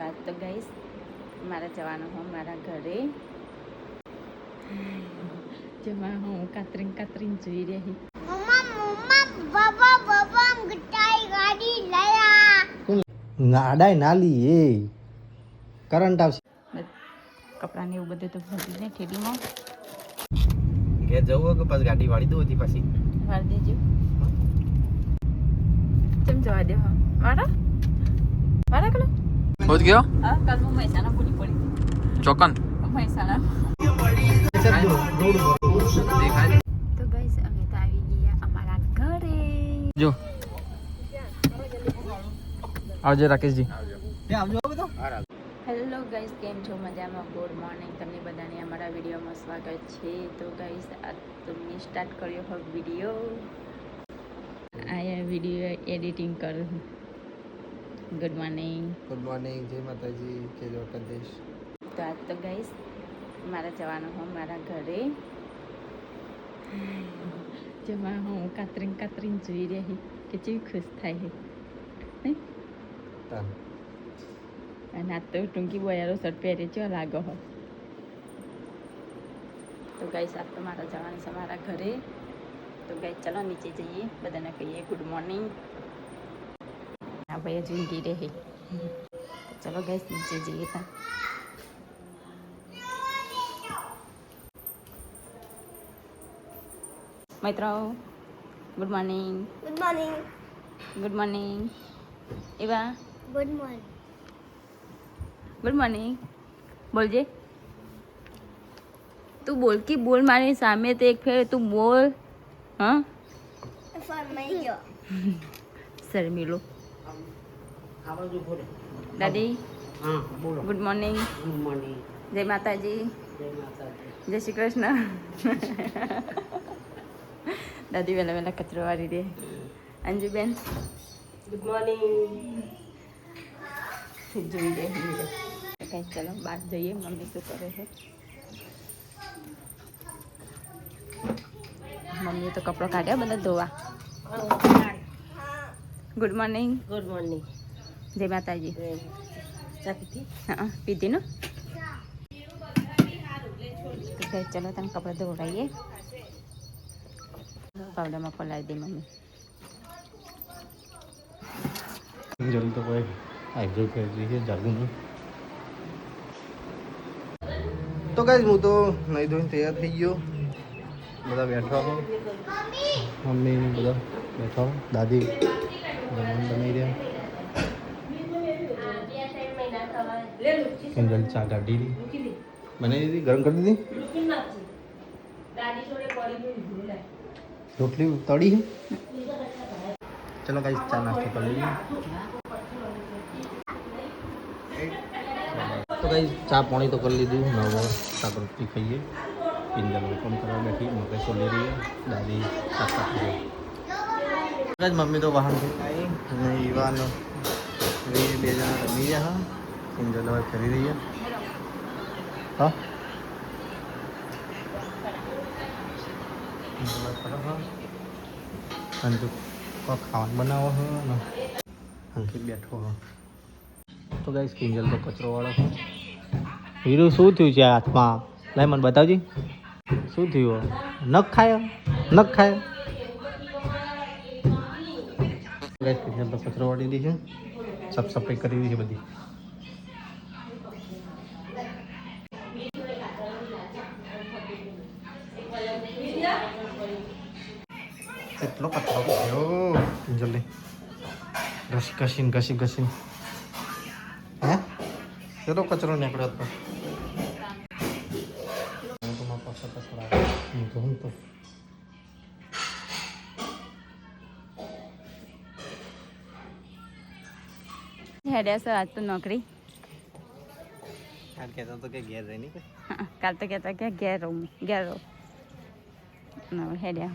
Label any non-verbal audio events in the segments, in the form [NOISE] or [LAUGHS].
વાત તો ગઈશ. મારે જવાનું હું મારા ઘરે. જેમાં હું કાતરીન કાતરીન જોઈ રહી. મમ્મા મમ્મા બાબા બાબા ગટાઈ ગાડી લાયા. નાડાય નાલી એ. કરંટ આવશે. કપડાને એવું બધું તો ભરી ને ઠેલીમાં. ઘેર જવું કે પાછી ગાડી વાળી દો હતી પાછી? વાર દેજો. કેમ જવા દે વાળા? વાળા કલો ખોદ ગયો ચોકન જો આવજો રાકેશજી હેલો ગાઈસ કેમ છો? મજામાં? Good morning. તમને બધાને અમારા વિડીયોમાં સ્વાગત છે. તો ગાઈસ આ તમને સ્ટાર્ટ કર્યો હવે વીડિયો. આ વીડિયો એડિટિંગ કરું ગુડ મોર્નિંગ ગુડ મોર્નિંગ જય માતાજી જય દ્વારકાધીશ. તો આજ તો ગાઈસ મારા જવાનું હું મારા ઘરે. જેમાં હું કાતરીન કાતરીન જોઈ રહી કે જેવી ખુશ થાય નહીં અને આ તો ટૂંકી બોયારો શર્ટ પહેરે છે લાગો હો. તો ગાઈસ આજ તો મારા જવાનું છે મારા ઘરે. તો ગાઈસ ચલો નીચે જઈએ બધાને કહીએ ગુડ મોર્નિંગ આ ભાઈ હજુ ઊંઘી રહે ચલો ગાઈસ નીચે જઈએ ત્યાં મિત્રો good morning good morning good morning એવા ગુડ મોર્નિંગ ગુડ મોર્નિંગ બોલજે તું બોલ કે બોલ મારી સામે તો એક ફેર તું બોલ હા ફરમાઈ ગયો શર્મિલો દાદી ગુડ મોર્નિંગ જય માતાજી જય શ્રી કૃષ્ણ દાદી વહેલા વહેલા કચરો વાળી દે અંજુબેન ગુડ મોર્નિંગ જોઈ દે કઈ ચલો બહાર જઈએ મમ્મી શું કરે છે મમ્મીએ તો કપડો કાઢ્યા બધા ધોવા ગુડ મોર્નિંગ ગુડ મોર્નિંગ જય માતાજી. હા પીધી નો ચલો તમે કપડાં ધોવડાવીએ પાવડામાં પલાવી દે મમ્મી. જલ્દી તો કોઈ આઈબ્રો કરી છે જાગુનું તો ગાઈસ હું તો નહીં ધોઈને તૈયાર થઈ ગયો. બધા બેઠા હો મમ્મી. બધા બેઠા હો દાદી જમવાનું બનાવી રહ્યા. કિંજલ ચા કાઢી હતી બનાવી દીધી ગરમ કરી દીધી? રોટલી તળી ચલો ગાઈસ ચા નાસ્તો કરી લઈએ. તો કઈ ચા પાણી તો કરી લીધું. નવો શાક રોટલી ખાઈએ. કિંજલ કામ કરવા બેઠી. મકઈ સોલી રહીએ દાદી શાક કાપી મમ્મી તો વાહનથી આવી અને યુવાનો બે જણા રમી રહ્યા. હા કિંજલ હવે ફરી રહી હા? ખાવાનું બનાવો હો બેઠો તો ગાઈસ કિંજલ તો કચરો વાળો છે. હીરો શું થયું છે હાથમાં? લાય મને બતાવજી. શું થયું નખ ખાયો? નખ ખાયો? ગાઈસ કિંજલ તો કચરો વાળી દીધી છે. સાફ સફાઈ કરી દીધી છે બધી એટલો કચરો થયો કિંજલ ઘસી ઘસીને ઘસી ઘસીને હે કેટલો કચરો નીકળ્યો હતો હું તો મારા પાસે કચરો આવે. હું તો હું તો હેડ્યા સર આજ તો નોકરી કાલ કહેતો હતો કે ઘેર રહી નહીં હા, કાલ તો કહેતા કે ઘેર રહું ઘેર રહું ના, હેડ્યા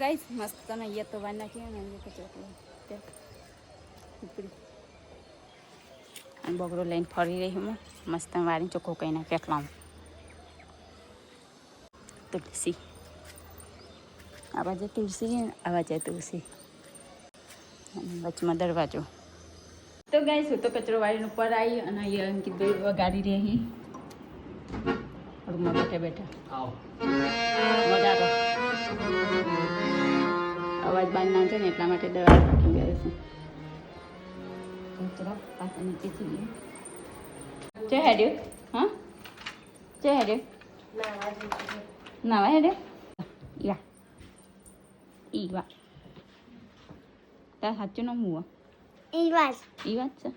ગાઈસ, મસ્ત તને અહીંયા તો વાર નાખીએ ને, અહીંયા અને બગડો લઈને ફરી રહી હું. મસ્ત વાળી ચોખ્ખો કહીને ફેંકલામ તુલસી. આવા બાજુ તુલસી આવા બાજુ તુલસી. વચમાં દરવાજો. તો ગાઈસ, હું તો કચરો વાળીને ઉપર આવી અને અહીંયા અંકિત ભાઈ વગાડી રહી રૂમમાં બેઠા બેઠા. આવો. અવાજ બાર ના છે ને એટલા માટે દવા રાખી ગયા છે. ચલો પાછા ચે હેડ્યો. હા? ચે હેડ્યો. નાવા હેડ્યો. યા ઈ વા તાર સાચું નામ હું ઈ વાત છે.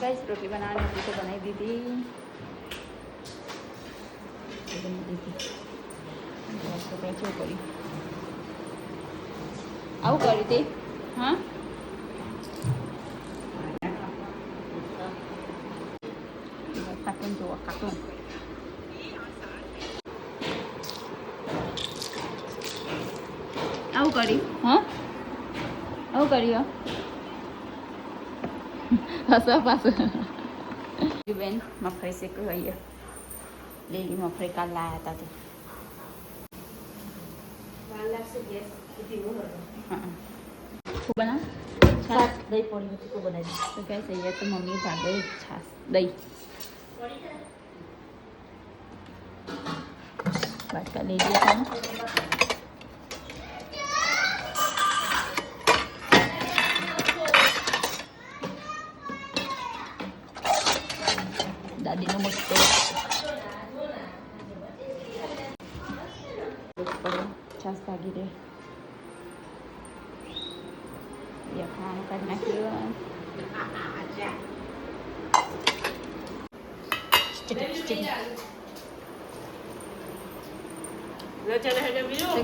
ગાઈસ રોટી બનાવવાની તો બનાવી દીધી. આવું કર્યું તે? હા? આવું કરી હા? આવું કરી હસો પાછું. બેન મફરી શીખવું અહીંયા લીલી મફરી કાલ લાયા હતા તે. બનાવ? છાસ દહીં પડી હતી તો બનાવી તો કહે છે અહીંયા તો મમ્મી ભાગે છાસ દહીં. બાટકા લઈ લીધા દાદીનો મસ્તો પડે છાસ ભાગી દે Ya kan karena kira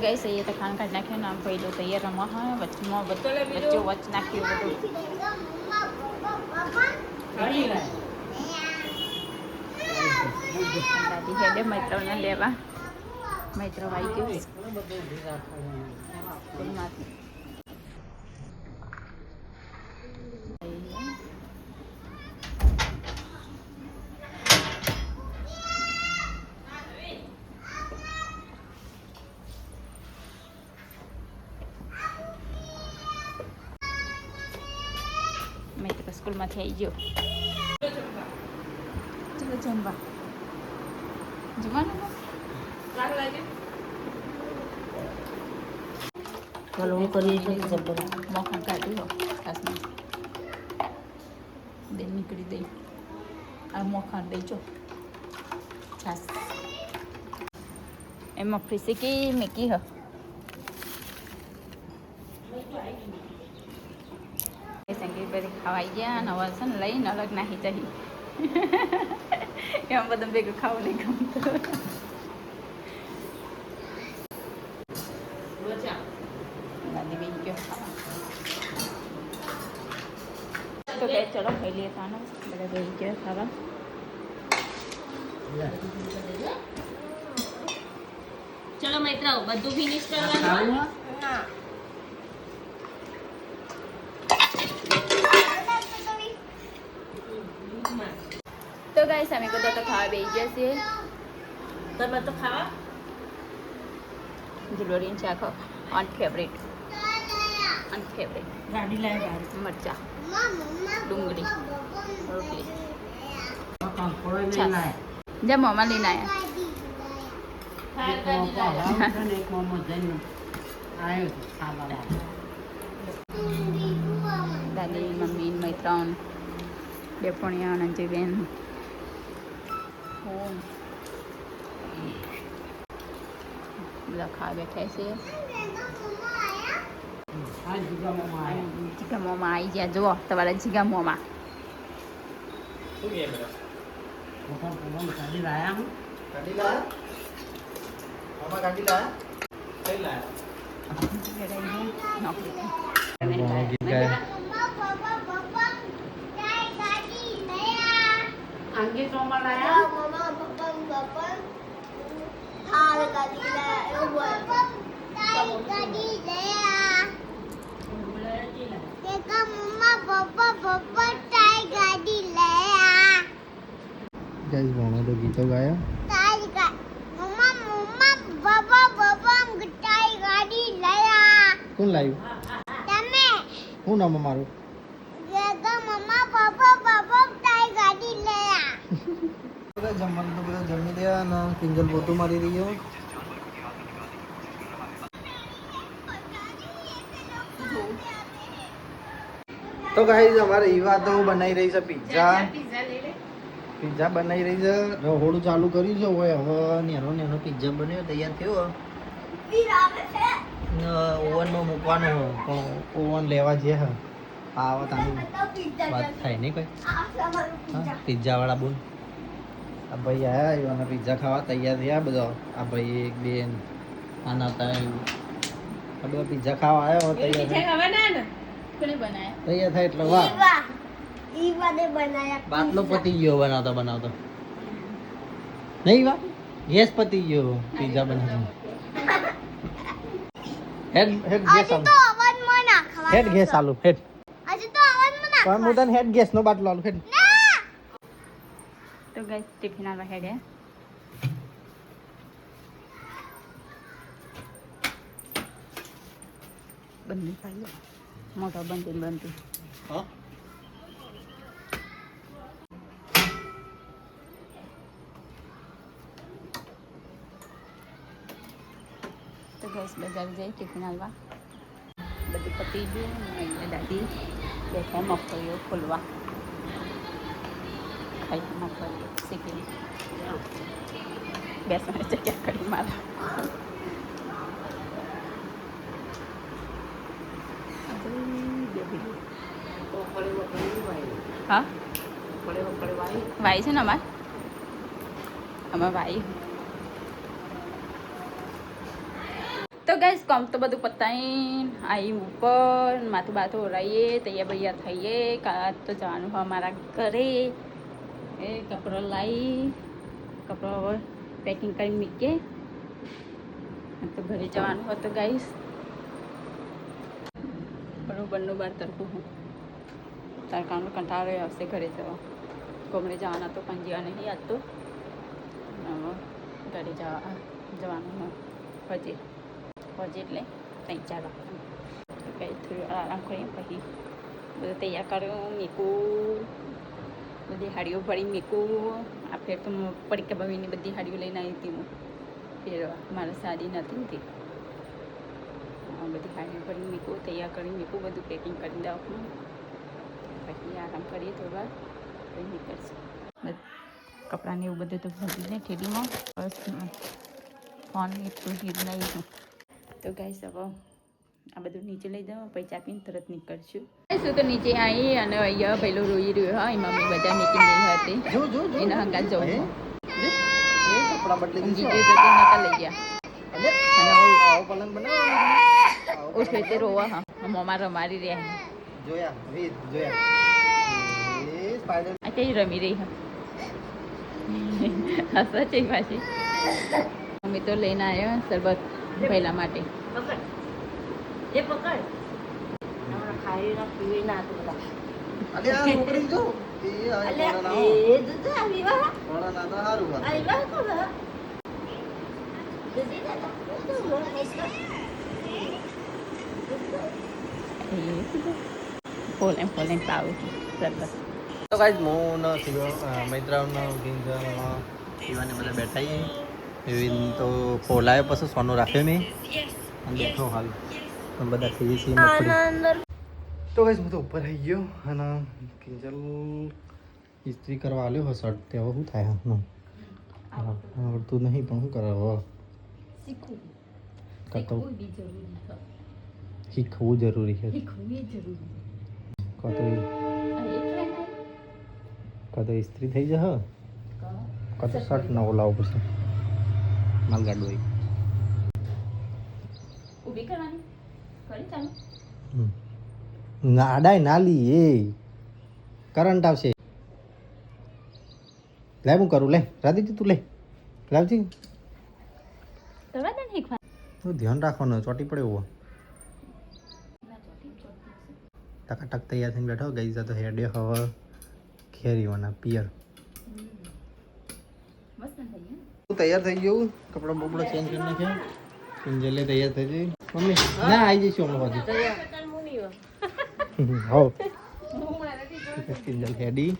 તો ગઈ સહી તો ખાન કાઢ નાખ્યો નામ ભાઈ તૈયાર રમવા હા વચમાં વચ્ચે વચ નાખ્યું બધું. દાદી હેડે મૈત્રોને લેવા. મૈત્રો વાઈ ગયું સ્કૂલમાંથી મેં આવી ગયો ચલો જમવા જમવાનું કરીએ એટલે જબર મોખણ કાઢી હો ખાસમાં દે નીકળી દઈ આ મોખણ દેજો છાસ એમાં ફીસી કે મેકી હ સંગીત બધી ખવાઈ ગયા અને હવે છે ને લઈને અલગ નાહી જઈ એમાં બધા ભેગું ખાવું નહીં ગમતું. તો કે ચલો ખાઈ લઈએ તાનો બધા બેન ગયો ખાવા? ચલો મૈત્ર બધું ફિનિશ કરવાનું તો ગાઈસ અમે બધા તો ખાવા બેસી ગયા છીએ તમે તો ખાવા? જુલોરીન શાક ઓન ફેવરેટ ઓન ફેવરેટ ગાડી ગાડી મરચા. ડુંગળી. રોટલી. જા મોમાં લઈને આવ્યા એક મોમો જઈને આવ્યો ખાવા દાદી મમ્મી મૈત્રણ બે પણિયા નંજીબેન ફોન લખા બેઠા છે જીગામોમાં આવી ગયા જુઓ તમારા જીગામોમાં ગાડી લાયા ગાડી લાયા ગાડી લાયા કઈ લાયા નોકરી 안개 좀 말라요? ગાડી એવું બોલ ગાડી લાયા દેખા મમ્મા પપ્પા પપ્પા તારી ગાડી લાયા ગાઈસ ભણો તો ગીતો ગાયા. તારી ગા મમ્મા મમ્મા પપ્પા પપ્પા તારી ગાડી લાયા? કોણ લાવ્યું તમે. શું નામ મારું દેખા મમ્મા પપ્પા પપ્પા તારી ગાડી લાયા બધા જમવાનું તો બધા જમી રહ્યા અને કિંજલ પોતું મારી રહ્યો તો ગાઈઝ અમારે ઈવા તો બનાવી રહી છે પિઝા પિઝા બનાવી રહી છે. રહોડું ચાલુ કર્યું છે હવે હવે નેનો નેનો પિઝા બન્યો તૈયાર થયો. ઓવનમાં મૂકવાનો પણ ઓવન લેવા જે હા આવો તાની વાત થાય નહીં કોઈ. હા પિઝા વાળા બોલ. આ ભાઈ આયા એવાના પિઝા ખાવા તૈયાર થયા બધા. આ ભાઈ એક બેન આના ત્રણ આ બધા પિઝા ખાવા આવ્યા હોય તૈયાર થાય. કોને બનાયા? તૈયાર થાય એટલે વાહ. ઈવા. ઈવાને બનાયા બાટલો પતી ગયો બનાવતો બનાવતો. નહીં વા ગેસ પતી ગયો પિઝા બનાવતા. હેડ હેડ ગેસ આલુ. હેડ ગેસ આલુ હેડ આજે તો અવાજમાં નાખવા પણ મુદન હેડ ગેસ નો બાટલો આલુ હેડ તો ગઈ ટિફિન આવવા હેડે બંધ પાડ્યો મોટો બનતી બનતી તો ગેસ બજાર જઈ ટિફિન આલવા બધું પતી ગયું દાદી બેઠા મગફળીઓ ખોલવા ખાઈ મગફળીઓ શીખી બેસવાની જગ્યા કરી મારા હા વાય છે ને અમાર અમાર વાય તો ગાઈસ કામ તો બધું પતાવીને આવી ઉપર, માથું બાથું ઓરાઈએ તૈયાર ભૈયા થઈએ, કાં તો જવાનું હોય અમારા ઘરે. એ કપડો લાવી કપડો પેકિંગ કરી મૂકીએ. તો ઘરે જવાનું હોય તો હું બંને બાર તરફું હું. તરકાનો કંટાળો આવશે ઘરે જવા. કોમડે જવાના તો પણ નહીં આજ તો ઘરે જવા જવાનું પછી પછી એટલે ત્યાં ચાલો કંઈ થોડી આરામ કરીએ પછી. બધું તૈયાર કર્યું મીકું. બધી હાડીઓ મીકું. આ ફેર તો પડીકા ભાવીની બધી હાડીઓ લઈને આવી હતી હું. ફેરવા મારે સાદી નથી ને બધી હાડીઓ ભરી મીકું, તૈયાર કરી મીકું, બધું પેકિંગ કરી દઉં પછી આરામ કરીએ થોડી વાર પછી નીકળશે. કપડાને એવું બધું તો ભરી દે ઠેલીમાં. બસ, ફોન એટલું હીર નહીં તો ગાઈસ હવે આ બધું નીચે લઈ જાઓ પછી ચા તરત નીકળશું. શું તો નીચે આવી અને અહીંયા પહેલો રોઈ રહ્યો હા એમાં મેં બધા મીટિંગ ગઈ હતી જો જો જો એના હંગાત જવું. હે? એ કપડાં બદલી ઊંઘી દીધું. ગયો તો નતા લઈ ગયા. અલે, અને આવું આવો પલંગ બનાવો. આવો ઉઠે તે રોવા હા. મોમાં રમાડી રહ્યા જોયા જોયા. એ સ્પાઈડર આ કઈ રમી રહી હા. હસવા છે પાછી. મમ્મી તો લઈને આવ્યા સરબત પહેલા માટે. એ પકડ ખાઈ ના પીવી ના તો અલે આ છોકરી જો. એ આ અલ્યા, કોણા ના એ દૂધ આવી વા કોણા ના તો હારું વાત. આવી કોણ દૂધી દાદા દૂધ મોર ફોલે ફોલે પાવું શરબત તો ગાઈસ હું ન શિવ મૈત્રાવનો ગિંજર શિવાની બધા બેઠા એવી તો ફોલાયો પછી સોનું રાખ્યો મેં અને બેઠો હાલ. અમે બધા ખાઈએ છીએ તો ગાઈસ હું તો ઉપર આવી ગયો અને કિંજલ ઇસ્ત્રી કરવા આવ્યો હો શર્ટ તે હવે શું થાય? હા આવડતું નહીં પણ શું કરાવો શીખવું. જરૂરી છે. કાં તો ઇસ્ત્રી થઈ જશે. કાં તો શર્ટ નવો લાવવો પડશે. માલગાડું હોય ઊભી કરવાની કરી ચાલો હમ. ના આડાય નાલી એ. કરંટ આવશે. લે હું કરું લે રાધીજી તું લે લાવજી. તો ધ્યાન રાખવાનું ચોટી પડે એવો. ટકાટક તૈયાર થઈને બેઠો ગઈ જતો હેડે હવે. ખેરીવાના પિયર. તૈયાર થઈ ગયું? કપડાં બપડા ચેન્જ કરી નાખ્યા? કિંજલે તૈયાર થઈ ગઈ? મમ્મી ના આવી જઈશું હમણાં બાજુ. હો કિંજલ હેડી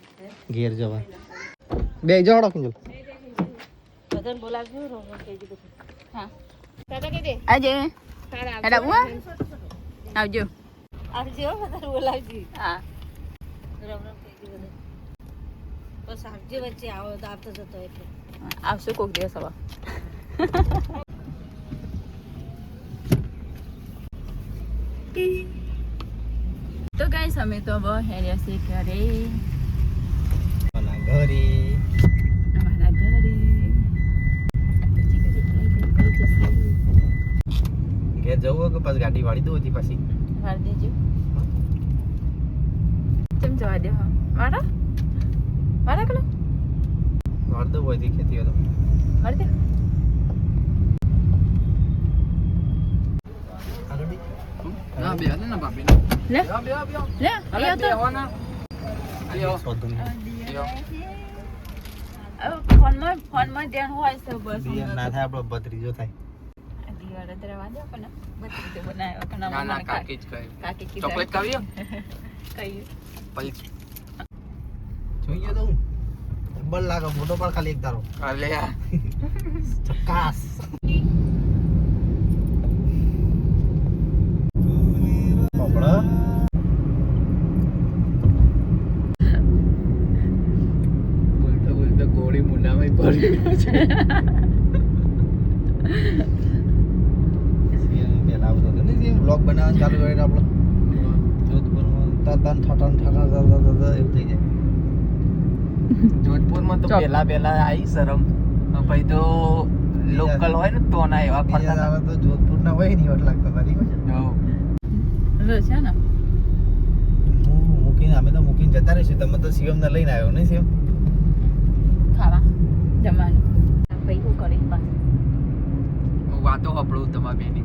ઘેર જવા. બે જવાડો કિંજલ. આવજો. આવજો બોલાવજો. હા. રામ રામ બસ આવજે વચ્ચે આવો તો આવતો જતો એટલે આવશું કોક દિવસ હવે. તો ગાઈસ અમે તો બહુ હેર્યા છે ઘરે. ઘરે. અમારા પછી જવું કે પાછી ગાડી વાળી દો હતી પાછી? વાર દેજો. કેમ જવા દે હા? મારા? મારા કલો વાળ દો હોય ખેતી મારી દે આગળ બી. ના બે ને બાપી લે. લે. તો ફોનમાં ફોનમાં ધ્યાન હોય છે બસ ના થાય આપણો ભત્રીજો થાય આ દિવાળ દરવા દે પણ બત્રી તો બનાવ્યો કે ના ના ના મને કાકી જ કહે કાકી કીધા ચોકલેટ ખાવી કઈ પછી જોઈ ગયો તો હું ડબલ લાગે મોટો પણ ખાલી એક તારો અલે ચકાસ પકડો બોલતા બોલતા ગોળી મુંડામાં [LAUGHS] હતો ને બ્લોગ બનાવવાનું ચાલુ આપણો. તન એવું થઈ જાય. જોધપુરમાં તો. પેલા પેલા આવી શરમ. પછી તો લોકલ હોય ને તો ના એવા ફરતા દાડા તો જોધપુરના હોય નહીં એવા લાગતા તારી હતા. છે ને. મૂકીને અમે તો મૂકીને જતા રહીશું. તમે તો શિવમને લઈને આવ્યો નહીં સીએમ ખાવા જમવાનું. ભાઈ હું કરી બસ. વાતો હપડું તમારા બેની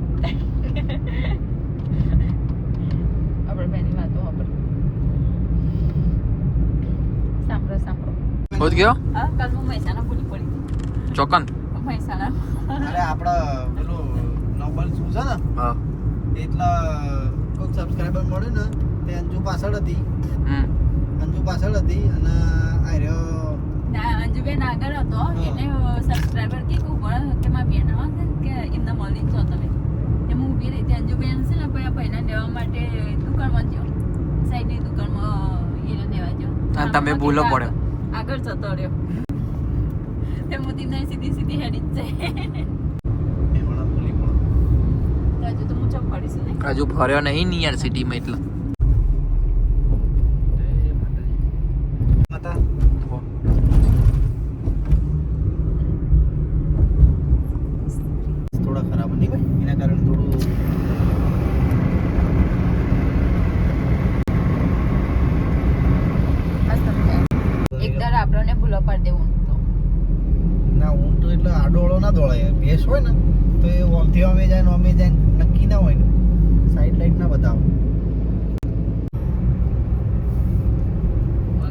આપણે બેની વાતો હપડું સાંભળો સાંભળો. ગયો? હા કાલ હું મહેસાણા ભૂલી પડી. ચોકન? મહેસાણા. અરે આપણા પેલું નોબલ શું છે ને? હા. એટલા કોઈક સબસ્ક્રાઈબર મળે ને તે અંજુ પાછળ હતી. અંજુ પાછળ હતી અને આ રહ્યો અંજુબેન આગળ હતો એને સબસ્ક્રાઈબર કે કોઈ કે માં બેન આવે કે એમને મળી જ છો તમે. એમ હું ઊભી રહી હતી અંજુબેન છે ને પણ પહેલા લેવા માટે દુકાનમાં ગયો. સાઈડની દુકાનમાં એને લેવા ગયો. તમે ભૂલો પડ્યો. આગળ જતો રહ્યો. તે મોદી સીધી સીધી હેડી જ જાય એ પણ ભૂલી પણ તો હજુ તો હું ચોક પડીશું ને હજુ ફર્યો નહીં નિયર સિટીમાં એટલે માતા થોડા ખરાબ નહીં ભાઈ એના કારણે થોડું મસ્ત મજા એક દર આપણને ભૂલો પાડી દેવું તો ના ઊંટ તો એટલે આડોળો ના દોડાય ભેંસ હોય ને તો એ ઓમથી અમે જાય ને અમે જાય ને નક્કી ના હોય ને સાઈડ લાઈટ ના બતાવો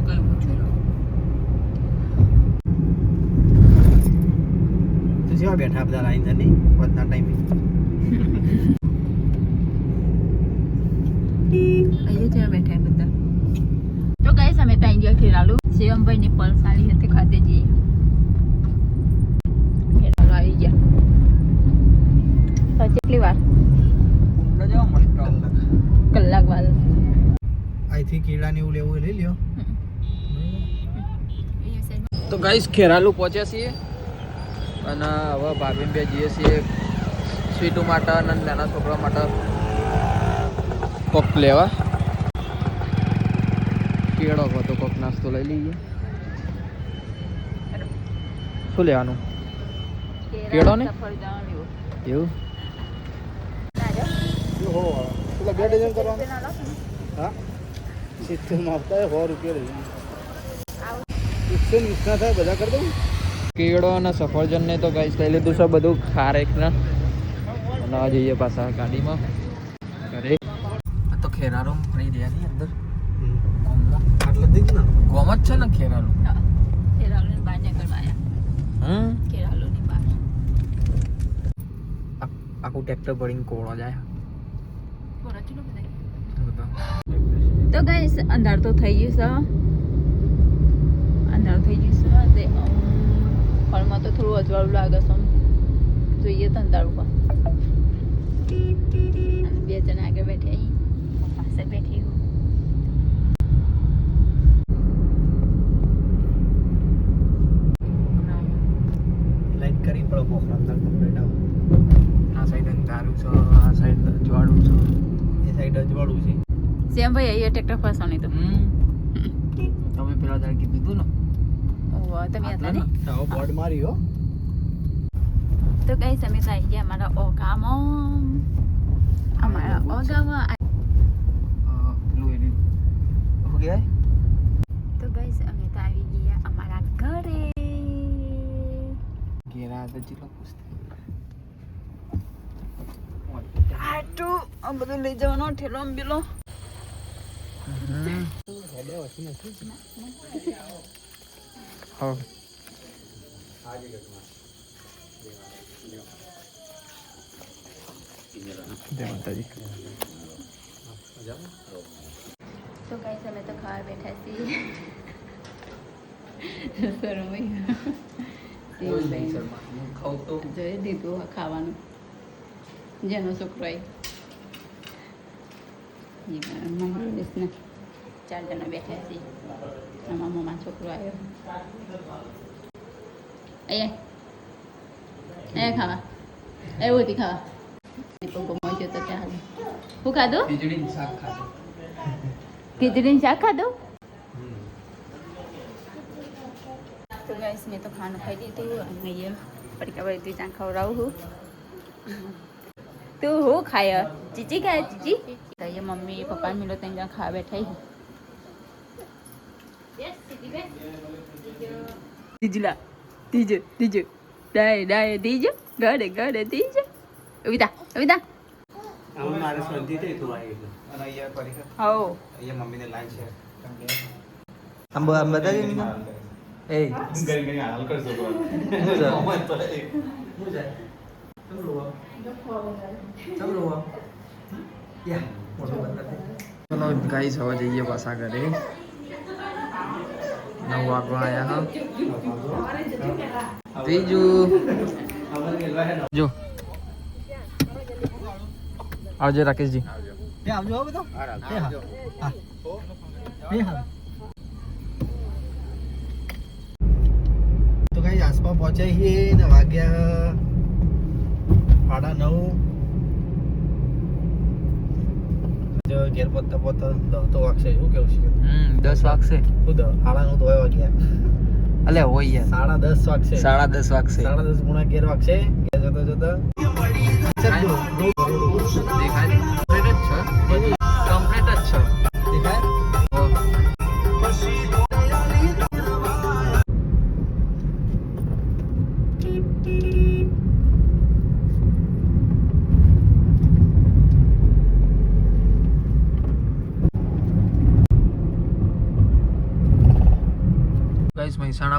કઈ પૂછ્યું તો જેવા બેઠા બધા વધના ટાઈમે અહીંયા જ્યાં બેઠા બધા તો ગાઈસ અમે ત્યાં ગયા ખેરાલુ શિવમભાઈ ની પલ્સ આલી હતી ખાતે જઈએ ખેરાલુ આવી ગયા તો કેટલી વાર કલાક વાર અહીંથી કીડા ને એવું લેવું લઈ લ્યો તો ગાઈસ ખેરાલુ પહોંચ્યા છીએ અને હવે ભાભી બે જઈએ છીએ સ્વીટુ માટે અને નાના છોકરા માટે. કોક લેવા? કેળો હતો કોક નાસ્તો લઈ લઈએ. શું લેવાનું? કેળો ને? એવું? બે ડઝન કરવાનું. હા? સિત્તેરમાં આવતા હોય સો રૂપિયા રહી એકસો વીસ ના થાય બધા કરી દઉં? કેળો અને સફરજનને તો ગાઈસ લઈ લીધું છે બધું ખારેક ને અને જઈએ પાછા ગાડીમાં. ઘરે. તો ખેરારો ફરી રહ્યા નહીં અંદર. ગોમ આટલે જ જ છે ને ખેરાલું. કેરાલોની બહાર નીકળવાયા. હમ? બહાર. આખું ટ્રેક્ટર ભરીને કોળો જાય. તો ગાઈસ અંધાર તો થઈ ગયું છે અંધાર થઈ ગયું ફળમાં તો થોડું અજવાળું લાગે છે જોઈએ તને તારું પણ બે જણા આગળ બેઠે અહીં. પાસે બેઠી હું. લાઈટ કરી પડો મોકરા અંદર કમ્પ્લીટ આવો આ સાઈડ અંધારું છે આ સાઈડ અજવાળું છે. એ સાઈડ અજવાળું છે. સેમ ભાઈ અહીંયા ટ્રેક્ટર ફસવાની તો. હમ. તમે પેલા તારે કીધું હતું ને? તમે હતા ને? બોર્ડ મારી હો. તો ગાઈસ અમે તો આવી ગયા અમારા ઓગામાં. અમારા ઓગામાં તો ગાઈસ અમે તો આવી ગયા અમારા ઘરે. ઘેરા તો આ બધું લઈ જવાનો ઠેલો પેલો હા. જય માતાજી. તો ગાઈસ અમે તો ખાવા બેઠા છીએ. શરમાઈ જોઈ દીધું ખાવાનું. જેનો છોકરો એ મંગળેશને ચાર જણા બેઠા છીએ આમાં મામા છોકરો આવ્યો. અહીંયા અહીંયા ખાવા. એવું હતી ખાવા. ગમો ગયો તો ચાલે શું ખાધું? ખીચડી શાક ખાધું. ખીચડીને શાક ખાધું? તો ગાઈસ મેં તો ખાવાનું ખાઈ લીધું અને અહીંયા પડીકા પડી ત્યાં ખવડાવું છું. તું હું ખાય? ચીચી ખાય? ચીચી? તો અહીંયા મમ્મી પપ્પા મિલો ત્યાં ખાવા બેઠા તીજલા તીજો તીજો ડાય ડાય તીજો ગડે ગડે તીજો અવિતા અવિતા મારે શરદી થઈ તું આવી અને અહીંયા પરીક્ષા હો અહીંયા મમ્મીને લાઈન છે આમ આમ બતાવી ને એ ગરી ગરી હાલ કરજો ચલો ગાઈસ હવે જઈએ પાછા ઘરે નવ વાગવા આવ્યા હા. ત્રીજું. જો. આવજો રાકેશજી. આવજો હો બધો. હા હા. તો કઈ આસપાસ પહોંચ્યા છીએ ને વાગ્યા સાડા નવ. જો ઘેર પત્તા પત્તા તો વાગશે. શું કેવું છે? હમ દસ વાગશે. શું દસ સાડા નવ તો વાગ્યા. અલે હોય યાર. સાડા દસ વાગશે. સાડા દસ વાગશે. સાડા દસ ગુણા ઘેર વાગશે. ઘેર જતા જતા. દેખાય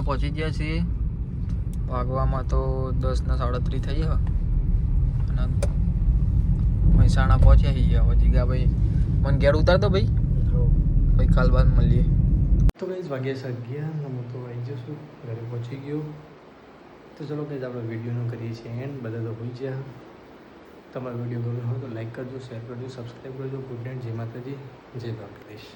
પહોંચી ગયા છીએ. વાગવામાં તો દસ ને સાડત્રીસ થઈ ગયા. અને મહેસાણા પહોંચ્યા હી ગયા પછી ગયા ભાઈ મને ઘેર ઉતારતો ભાઈ. ભાઈ કાલ બાદ મળીએ. તો ભાઈ વાગ્યા છે અગિયાર હું તો આવી જશું ઘરે પહોંચી ગયો. તો ચલો કંઈ આપણે વિડીયોનો કરીએ છીએ એન્ડ બધા તો હોઈ ગયા. તમારો વીડિયો ગમ્યો હોય તો લાઈક કરજો શેર કરજો સબસ્ક્રાઈબ કરજો. ગુડ નાઇટ જય માતાજી. જય દ્વારકાધીશ.